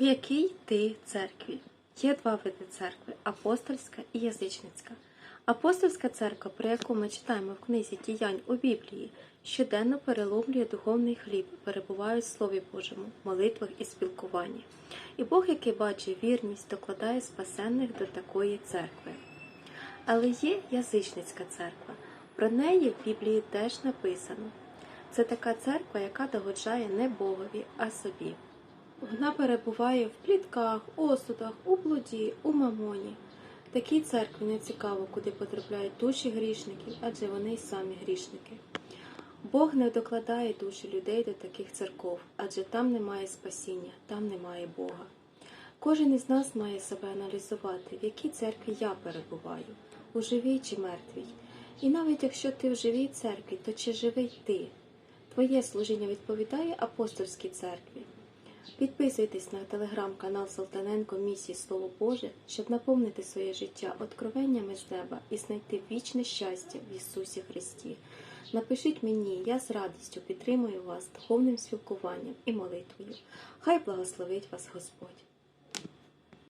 У якій ти церкві? Є два види церкви апостольська і язичницька. Апостольська церква, про яку ми читаємо в книзі діянь у Біблії, щоденно переломлює духовний хліб, перебуває в Слові Божому, молитвах і спілкуванні. І Бог, який бачить вірність, докладає спасенних до такої церкви. Але є язичницька церква. Про неї в Біблії теж написано. Це така церква, яка догоджає не Богові, а собі. Вона перебуває в плітках, осудах, у блуді, у мамоні. Такій церкві не цікаво, куди потрапляють душі грішників, адже вони й самі грішники. Бог не докладає душі людей до таких церков, адже там немає спасіння, там немає Бога. Кожен із нас має себе аналізувати, в якій церкві я перебуваю, у живій чи мертвій. І навіть якщо ти в живій церкві, то чи живий ти? Твоє служіння відповідає апостольській церкві. Підписуйтесь на телеграм-канал Салтаненко Місії Слово Боже, щоб наповнити своє життя откровеннями з неба і знайти вічне щастя в Ісусі Христі. Напишіть мені, я з радістю підтримую вас духовним спілкуванням і молитвою. Хай благословить вас Господь.